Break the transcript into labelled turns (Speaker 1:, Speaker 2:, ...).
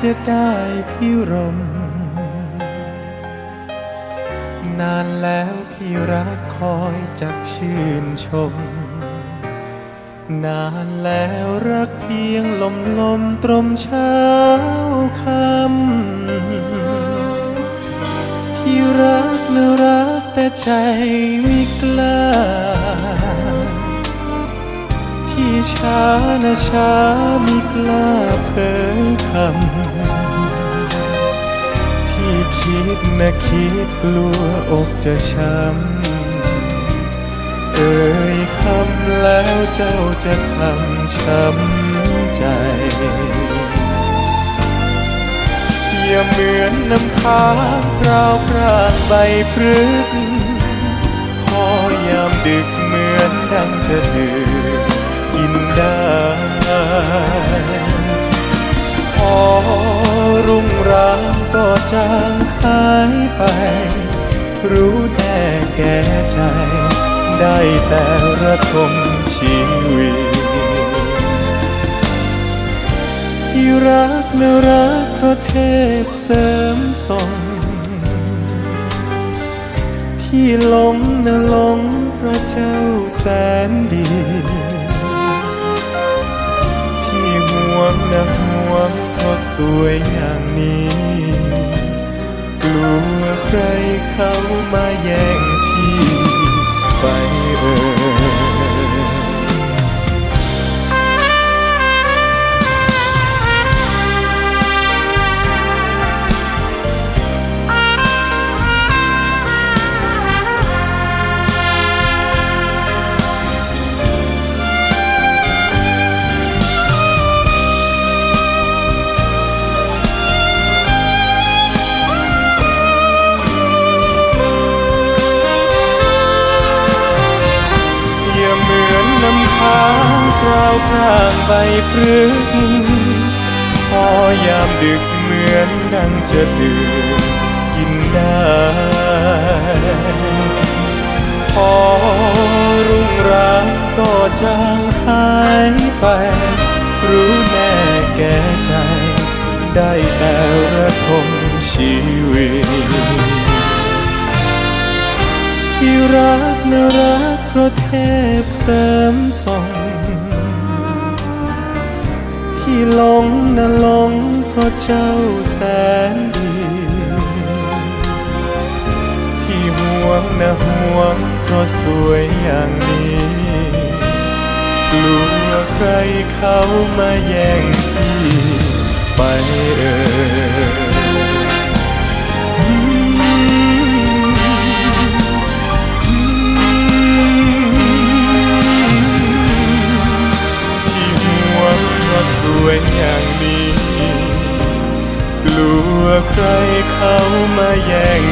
Speaker 1: จะได้พี่รม นานแล้วพี่รักคอยจักชื่นชม นานแล้วรักเพียงลมลมตรมเช้าคำที่รักนะรักแต่ใจ ช้านะช้าไม่กล้าเผยคำ ที่คิดนะคิดกลัวอกจะช้ำ เอ่ยคำแล้วเจ้าจะทำช้ำใจอย่าเหมือนน้ำค้างพราวพรางใบพรึกพอยามดึกเหมือนดังจะดื่ม ได้ พอรุ่งรางก็จางหายไป รู้แน่แก่ใจ ได้แต่ระทมชีวิตที่รักนะรักเพราะเทพเสริมส่ง ที่หลงนะหลงพระเจ้าแสนดี วงนะห่วงเพราะสวยอย่างนี้ กลัวใครเขามาแย่งางคราวพรางใบพรึกพอยามดึกเหมือนดังจะดื่มกินได้พอรุ่งรางก็จางหายไป รู้แน่แก่ใจ ได้แต่ระทมชีวิตที่รักนะรักเพราะเทพเสริมส่ง ที่หลงนะหลงเพราะเจ้าแสนดี ที่ห่วงนะห่วงเพราะสวยอย่างนี้กลัวใครเขามาแย่งพี่ไปเอ่ย เพราะสวยอย่างนี้ กลัวใครเขามาแย่ง